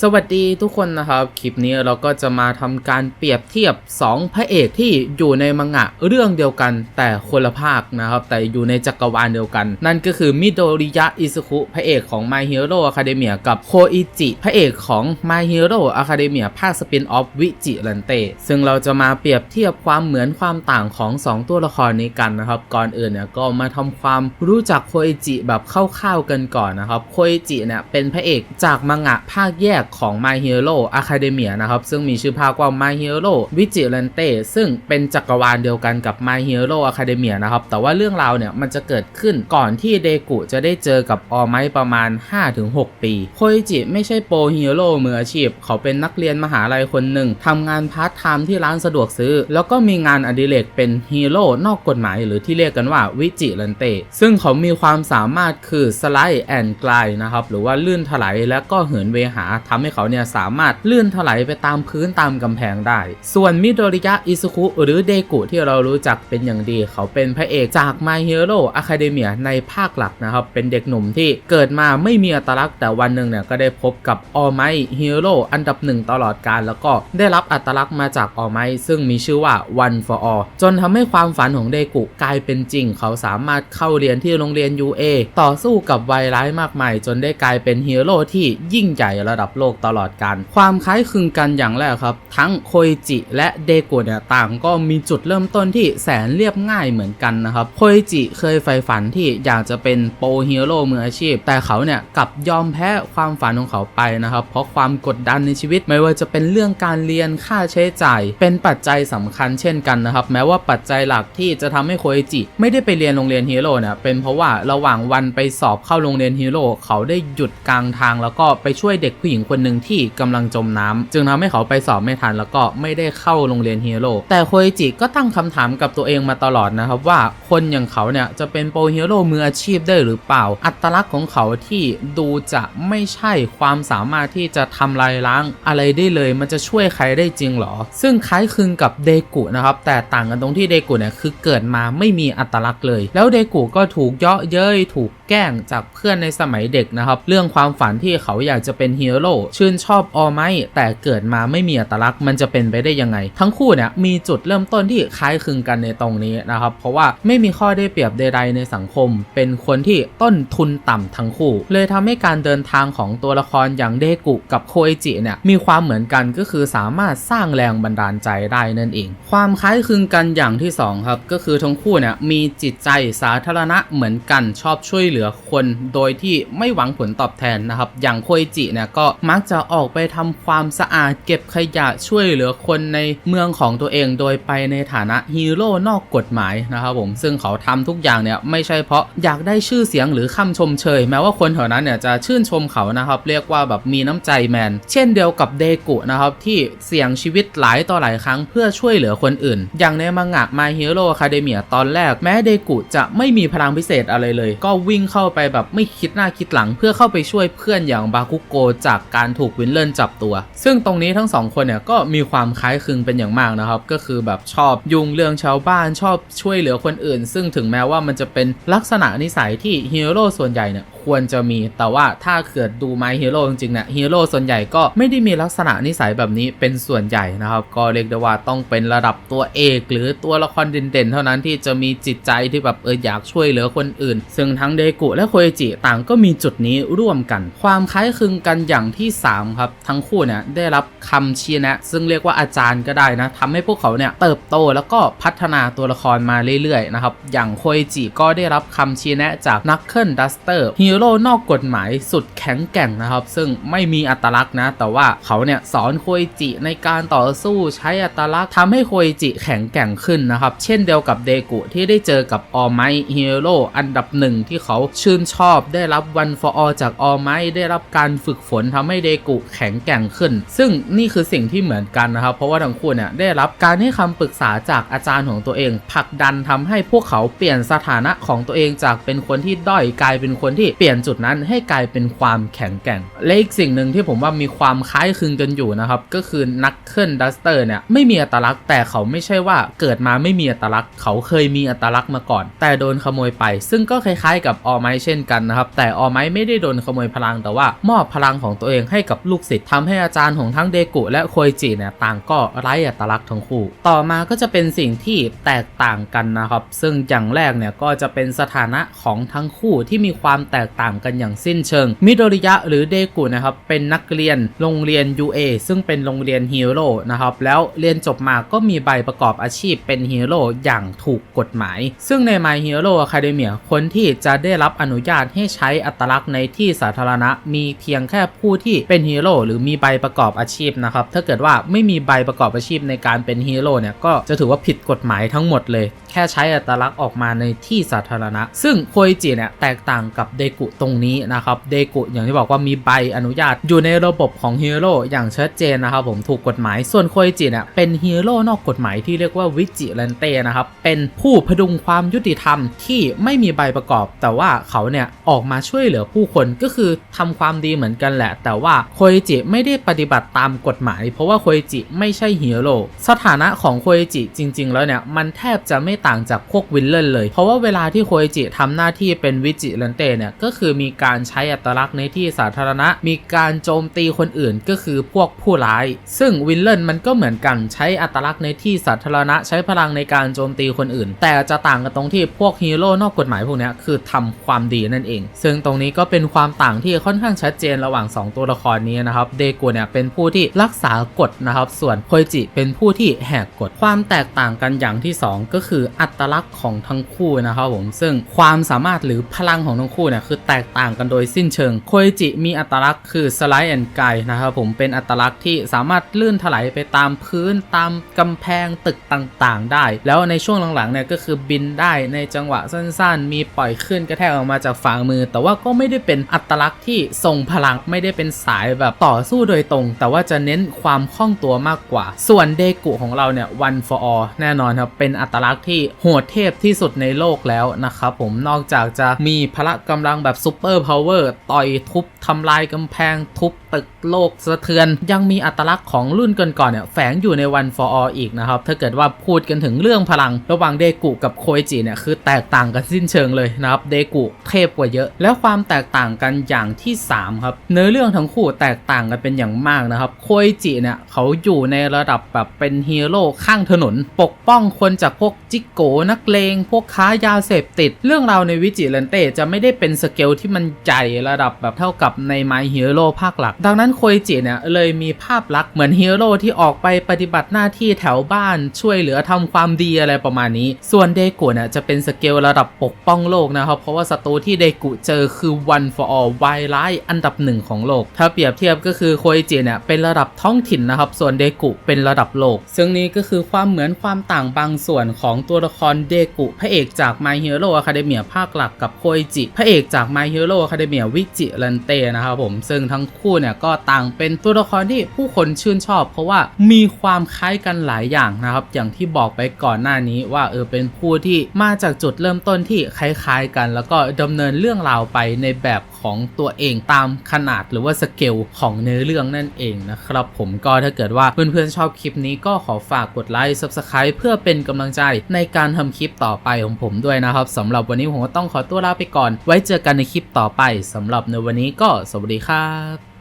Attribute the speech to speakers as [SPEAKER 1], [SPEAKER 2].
[SPEAKER 1] สวัสดีทุกคนนะครับ คลิปนี้เราก็จะมาทำการเปรียบเทียบ 2 พระเอกที่อยู่ในมังงะเรื่องเดียวกัน แต่คนละภาคนะครับ แต่อยู่ในจักรวาลเดียวกัน นั่นก็คือมิโดริยะอิซุคุพระเอกของ My Hero Academia กับโคอิจิพระเอกของ My Hero Academia ภาคสปินออฟวิจิรันเตซึ่งเราจะมาเปรียบเทียบความเหมือนความต่างของ 2 ตัวละครนี้กันนะครับ ก่อนอื่นเนี่ยก็มาทำความรู้จักโคอิจิแบบคร่าวๆกันก่อนนะครับโคอิจิเนี่ยเป็นพระเอกจากมังงะภาคแยกของ My Hero Academia นะครับ ซึ่งมีชื่อภาคว่า My Hero Vigilante ซึ่งเป็นจักรวาลเดียวกันกับ My Hero Academia นะครับ แต่ว่าเรื่องราวเนี่ยมันจะเกิดขึ้นก่อนที่เดกุจะได้เจอกับออไมประมาณ 5-6 ปี โคอิจิไม่ใช่โปรฮีโร่มืออาชีพ เขาเป็นนักเรียนมหาลัยคนหนึ่งทำงานพาร์ทไทม์ที่ร้านสะดวกซื้อ แล้วก็มีงานอดิเรกเป็นฮีโร่นอกกฎหมาย หรือที่เรียกกันว่าวิจิลันเต ซึ่งเขามีความสามารถคือสไลด์แอนด์กลายนะครับ หรือว่าลื่นถลายและก็เหินเวหาทำให้เขาเนี่ยสามารถลื่นถลายไปตามพื้นตามกำแพงได้ ส่วนมิโดริยะอิซุคุหรือเดกุที่เรารู้จักเป็นอย่างดี เขาเป็นพระเอกจาก My Hero Academia ในภาคหลักนะครับเป็นเด็กหนุ่มที่เกิดมาไม่มีอัตลักษณ์แต่วันหนึ่งเนี่ยก็ได้พบกับออไมฮีโร่อันดับหนึ่งตลอดกาลแล้วก็ได้รับอัตลักษณ์มาจากออไมซึ่งมีชื่อว่า One for All จนทำให้ความฝันของเดกุกลายเป็นจริง เขาสามารถเข้าเรียนที่โรงเรียน UA ต่อสู้กับไวร้ายมากมาย จนได้กลายเป็นฮีโร่ที่ยิ่งใหญ่ระดับโลกตลอดกาลความคล้ายคลึงกันอย่างแรกครับ ทั้งโคอิจิและเดโกุเนี่ยต่างก็มีจุดเริ่มต้นที่แสนเรียบง่ายเหมือนกันนะครับโคอิจิเคยใฝ่ฝันที่อยากจะเป็นโปรฮีโร่มืออาชีพ แต่เขาเนี่ยกลับยอมแพ้ความฝันของเขาไปนะครับเพราะความกดดันในชีวิตไม่ว่าจะเป็นเรื่องการเรียนค่าใช้จ่าย เป็นปัจจัยสำคัญเช่นกันนะครับแม้ว่าปัจจัยหลักที่จะทำให้โคอิจิไม่ได้ไปเรียนโรงเรียนฮีโร่เนี่ยเป็นเพราะว่าระหว่างวันไปสอบเข้าโรงเรียนฮีโร่เขาได้หยุดกลางทางแล้วก็ไปช่วยเด็กผู้หญิงคนหนึ่งที่กำลังจมน้ำจึงทำให้เขาไปสอบไม่ทันแล้วก็ไม่ได้เข้าโรงเรียนฮีโร่แต่โคอิจิก็ตั้งคำถามกับตัวเองมาตลอดนะครับว่าคนอย่างเขาเนี่ยจะเป็นโปรฮีโร่มืออาชีพได้หรือเปล่า อัตลักษณ์ของเขาที่ดูจะไม่ใช่ความสามารถที่จะทำลายล้างอะไรได้เลย มันจะช่วยใครได้จริงหรอ ซึ่งคล้ายคลึงกับเดกุนะครับแต่ต่างกันตรงที่เดกุเนี่ยคือเกิดมาไม่มีอัตลักษณ์เลย แล้วเดกุก็ถูกเยาะเย้ยถูกแกล้งจากเพื่อนในสมัยเด็กนะครับ เรื่องความฝันที่เขาอยากจะเป็นฮีโร่ชื่นชอบออไมแต่เกิดมาไม่มีอัตลักษณ์มันจะเป็นไปได้ยังไง ทั้งคู่เนี่ยมีจุดเริ่มต้นที่คล้ายคลึงกันในตรงนี้นะครับ เพราะว่าไม่มีข้อได้เปรียบใดๆในสังคม เป็นคนที่ต้นทุนต่ำทั้งคู่ เลยทำให้การเดินทางของตัวละครอย่างเดกุกับโคเอจิเนี่ยมีความเหมือนกันก็คือสามารถสร้างแรงบันดาลใจได้นั่นเอง ความคล้ายคลึงกันอย่างที่สองครับก็คือทั้งคู่เนี่ยมีจิตใจสาธารณะเหมือนกันชอบช่วยเหลือคน โดยที่ไม่หวังผลตอบแทนนะครับอย่างโคอิจิเนี่ยก็มักจะออกไปทำความสะอาดเก็บขยะช่วยเหลือคนในเมืองของตัวเองโดยไปในฐานะฮีโร่นอกกฎหมายนะครับผมซึ่งเขาทำทุกอย่างเนี่ยไม่ใช่เพราะอยากได้ชื่อเสียงหรือคำชมเชย แม้ว่าคนแถวนั้นเนี่ยจะชื่นชมเขานะครับเรียกว่าแบบมีน้ำใจแมน เช่นเดียวกับเดกุนะครับที่เสี่ยงชีวิตหลายต่อหลายครั้งเพื่อช่วยเหลือคนอื่น อย่างในมังงะ My Hero Academia ตอนแรก แม้เดกุจะไม่มีพลังพิเศษอะไรเลย ก็วิ่งเข้าไปแบบไม่คิดหน้าคิดหลังเพื่อเข้าไปช่วยเพื่อนอย่างบาคุโกจากการถูกวินเลนจับตัว ซึ่งตรงนี้ทั้งสองคนเนี่ยก็มีความคล้ายคลึงเป็นอย่างมากนะครับ ก็คือแบบชอบยุ่งเรื่องชาวบ้านชอบช่วยเหลือคนอื่น ซึ่งถึงแม้ว่ามันจะเป็นลักษณะนิสัยที่ฮีโร่ส่วนใหญ่เนี่ย ควรจะมี แต่ว่าถ้าเกิดดู My Hero จริงๆเนี่ยฮีโร่ส่วนใหญ่ก็ไม่ได้มีลักษณะนิสัยแบบนี้เป็นส่วนใหญ่นะครับ ก็เรียกได้ว่าต้องเป็นระดับตัวเอกหรือตัวละครเด่นๆ เท่านั้นที่จะมีจิตใจที่แบบเอออยากช่วยเหลือคนอื่น ซึ่งทั้งเดกุและโคเอจิต่างก็มีจุดนี้ร่วมกัน ความคล้ายคลึงกันอย่างที่ 3 ครับ ทั้งคู่เนี่ยได้รับคำชี้แนะ ซึ่งเรียกว่าอาจารย์ก็ได้นะทำให้พวกเขาเนี่ยเติบโตแล้วก็พัฒนาตัวละครมาเรื่อยๆนะครับอย่างโคเอจิก็ได้รับคำชี้แนะจากนักเคิลดัสเตอร์ฮีโร่นอกกฎหมายสุดแข็งแกร่งนะครับ ซึ่งไม่มีอัตลักษณ์นะ แต่ว่าเขาเนี่ยสอนโคอิจิในการต่อสู้ใช้อัตลักษณ์ทำให้โคอิจิแข็งแกร่งขึ้นนะครับ เช่นเดียวกับเดกุที่ได้เจอกับออไมฮีโร่อันดับหนึ่งที่เขาชื่นชอบได้รับวันฟอร์จากออไมได้รับการฝึกฝนทำให้เดกุแข็งแกร่งขึ้น ซึ่งนี่คือสิ่งที่เหมือนกันนะครับ เพราะว่าทั้งคู่เนี่ยได้รับการให้คำปรึกษาจากอาจารย์ของตัวเองผลักดันทำให้พวกเขาเปลี่ยนสถานะของตัวเองจากเป็นคนที่ด้อยกลายเป็นคนที่เปลี่ยนลี่ยนจุดนั้นให้กลายเป็นความแข็งแกร่ง และอีกสิ่งหนึ่งที่ผมว่ามีความคล้ายคลึงกันอยู่นะครับ ก็คือนักเคิลดัสเตอร์เนี่ยไม่มีอัตลักษณ์แต่เขาไม่ใช่ว่าเกิดมาไม่มีอัตลักษณ์ เขาเคยมีอัตลักษณ์มาก่อน แต่โดนขโมยไป ซึ่งก็คล้ายๆกับออไมเช่นกันนะครับ แต่ออไมไม่ได้โดนขโมยพลังแต่ว่ามอบพลังของตัวเองให้กับลูกศิษย์ทำให้อาจารย์ของทั้งเดกุและโคยจิเนี่ยต่างก็ไร้อัตลักษณ์ทั้งคู่ ต่อมาก็จะเป็นสิ่งที่แตกต่างกันนะครับ ซึ่งอย่างแรกเนี่ยก็จะเป็นสถานะของทั้งคู่ที่มีความแตกต่างกันอย่างสิ้นเชิง มิโดริยะหรือเดกุนะครับเป็นนักเรียนโรงเรียน UA ซึ่งเป็นโรงเรียนฮีโร่นะครับแล้วเรียนจบมาก็มีใบประกอบอาชีพเป็นฮีโร่อย่างถูกกฎหมาย ซึ่งใน My Hero Academia คนที่จะได้รับอนุญาตให้ใช้อัตลักษณ์ในที่สาธารณะ มีเพียงแค่ผู้ที่เป็นฮีโร่หรือมีใบประกอบอาชีพนะครับถ้าเกิดว่าไม่มีใบประกอบอาชีพในการเป็นฮีโร่เนี่ยก็จะถือว่าผิดกฎหมายทั้งหมดเลย แค่ใช้อัตลักษณ์ออกมาในที่สาธารณะ ซึ่งโคอิจิเนี่ยแตกต่างกับเดกุตรงนี้นะครับเดกุอย่างที่บอกว่ามีใบอนุญาตอยู่ในระบบของฮีโร่อย่างชัดเจนนะครับผมถูกกฎหมายส่วนโคอิจิเนี่ยเป็นฮีโร่นอกกฎหมายที่เรียกว่าวิจิเลนเต้นะครับเป็นผู้พดุงความยุติธรรมที่ไม่มีใบประกอบ แต่ว่าเขาเนี่ยออกมาช่วยเหลือผู้คนก็คือทำความดีเหมือนกันแหละ แต่ว่าโคอิจิไม่ได้ปฏิบัติตามกฎหมาย เพราะว่าโคอิจิไม่ใช่ฮีโร่สถานะของโคอิจิจริง ๆ แล้วเนี่ยมันแทบจะไม่ต่างจากพวกวิลเลนเลย เพราะว่าเวลาที่โคอิจิทำหน้าที่เป็นวิจิเลนเตเนี่ยก็คือมีการใช้อัตลักษณ์ในที่สาธารณะ มีการโจมตีคนอื่นก็คือพวกผู้ร้าย ซึ่งวิลเลนมันก็เหมือนกันใช้อัตลักษณ์ในที่สาธารณะ ใช้พลังในการโจมตีคนอื่น แต่จะต่างกันตรงที่พวกฮีโร่นอกกฎหมายพวกนี้คือทำความดีนั่นเอง ซึ่งตรงนี้ก็เป็นความต่างที่ค่อนข้างชัดเจนระหว่าง 2 ตัวละครนี้นะครับเดกุเนี่ยเป็นผู้ที่รักษากฎนะครับ ส่วนโคยจิเป็นผู้ที่แหกกฎความแตกต่างกันอย่างที่ 2 ก็คืออัตลักษณ์ของทั้งคู่นะครับผมซึ่งความสามารถหรือพลังของทั้งคู่เนี่ยคือแตกต่างกันโดยสิ้นเชิง โคยจิมีอัตลักษณ์คือสไลด์แอนด์ไกนะครับผมเป็นอัตลักษณ์ที่สามารถลื่นถลายไปตามพื้นตามกำแพงตึกต่างๆ ได้ แล้วในช่วงหลังๆเนี่ยก็คือบินได้ในจังหวะสั้นๆ มีปล่อยขึ้นกระแทกออกมาจากฝ่ามือ แต่ว่าก็ไม่ได้เป็นอัตลักษณ์ที่ทรงพลังไม่ได้เป็นสายแบบต่อสู้โดยตรง แต่ว่าจะเน้นความคล่องตัวมากกว่า ส่วนเดกุของเราเนี่ย one for all แน่นอนครับเป็นอัตลักษณ์ที่โหดเทพที่สุดในโลกแล้วนะครับผมนอกจากจะมีพละกำลังแบบซูเปอร์พาวเวอร์ต่อยทุบทำลายกำแพงทุบ ตึกโลกสะเทือน ยังมีอัตลักษณ์ของรุ่นก่อนๆเนี่ยแฝงอยู่ใน One for All อีกนะครับ ถ้าเกิดว่าพูดกันถึงเรื่องพลัง ระหว่างเดกุกับโคอิจิเนี่ยคือแตกต่างกันสิ้นเชิงเลยนะครับเดกุเทพกว่าเยอะ แล้วความแตกต่างกันอย่างที่3ครับเนื้อเรื่องทั้งคู่แตกต่างกันเป็นอย่างมากนะครับโคอิจิเนี่ยเขาอยู่ในระดับแบบเป็นฮีโร่ข้างถนน ปกป้องคนจากพวกจิกโกนักเลง พวกค้ายาเสพติด เรื่องราวในวิจิเลนเตจะไม่ได้เป็นสเกลที่มันใหญ่ระดับแบบเท่ากับใน My Hero ภาคหลักดังนั้นโคอิจิเนี่ยเลยมีภาพลักษณ์เหมือนฮีโร่ที่ออกไปปฏิบัติหน้าที่แถวบ้านช่วยเหลือทำความดีอะไรประมาณนี้ ส่วนเดกุเนี่ยจะเป็นสเกลระดับปกป้องโลกนะครับ เพราะว่าศัตรูที่เดกุเจอคือ One for All วายร้ายอันดับหนึ่งของโลก ถ้าเปรียบเทียบก็คือโคอิจิเนี่ยเป็นระดับท้องถิ่นนะครับ ส่วนเดกุเป็นระดับโลก ซึ่งนี้ก็คือความเหมือนความต่างบางส่วนของตัวละครเดกุพระเอกจาก My Hero Academia ภาคหลักกับโคอิจิพระเอกจาก My Hero Academia วิจิลันเตนะครับผมซึ่งทั้งคู่เนี่ยก็ต่างเป็นตัวละครที่ผู้คนชื่นชอบ เพราะว่ามีความคล้ายกันหลายอย่างนะครับ อย่างที่บอกไปก่อนหน้านี้ว่าเออเป็นผู้ที่มาจากจุดเริ่มต้นที่คล้ายๆกัน แล้วก็ดำเนินเรื่องราวไปในแบบของตัวเองตามขนาดหรือว่าสเกลของเนื้อเรื่องนั่นเองนะครับผมก็ถ้าเกิดว่าเพื่อนๆชอบคลิปนี้ก็ขอฝากกดไลค์ Subscribe เพื่อเป็นกำลังใจในการทำคลิปต่อไปของผมด้วยนะครับสำหรับวันนี้ผมก็ต้องขอตัวลาไปก่อน ไว้เจอกันในคลิปต่อไปสำหรับในวันนี้ก็สวัสดีครับ